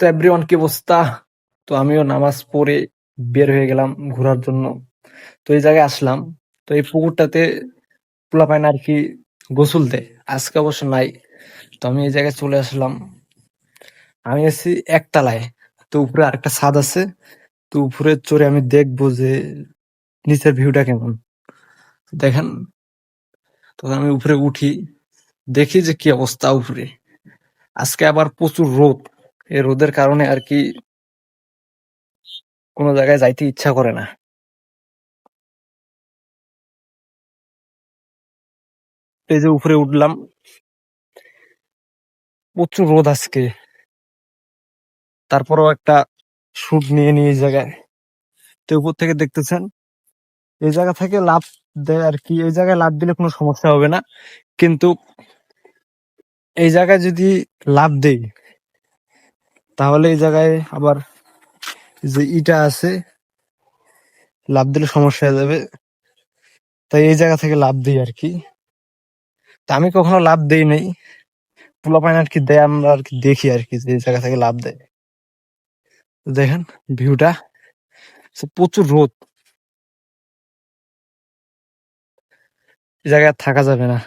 তো এভরিওয়ান কি অবস্থা? তো আমিও নামাজ পড়ে বের হয়ে গেলাম ঘোরার জন্য। তো এই জায়গায় আসলাম। তো এই পুকুরটাতে পোলাপাইন আর কি গোসল দেয়। আজকে অবশ্য নাই। তো আমি এই জায়গায় চলে আসলাম। আমি আছি একতলায়। তো উপরে আরেকটা ছাদ আছে। তো উপরে চড়ে আমি দেখব যে নিচের ভিউটা কেমন। দেখেন। তো আমি উপরে উঠি। দেখি যে কি অবস্থা উপরে। আজকে আবার প্রচুর রোদ। এই রোদের কারণে আর কি কোনো জায়গায় যাইতে ইচ্ছা করে না। এই যে উপরে উঠলাম। প্রচুর রোদ আজকে। তারপরেও একটা শুট নিয়ে নিয়ে এই জায়গায়। তো উপর থেকে দেখতেছেন, এই জায়গা থেকে লাভ দেয় আর কি। এই জায়গায় লাভ দিলে কোনো সমস্যা হবে না। কিন্তু এই জায়গায় যদি লাভ দেই তাহলে এই জায়গায় আবার যে ইটা আছে, লাভ দিলে সমস্যা হয়ে যাবে। তাই এই জায়গা থেকে লাভ দিই আর কি। তা আমি কখনো লাভ দেই নাই। পোলাপাইন আর কি দেয়, আমরা আর কি দেখি আর কি যে জায়গা থেকে লাভ দেয়। দেখেন, ভিউটা প্রচুর রোদ। জায়গায় থাকা যাবে না।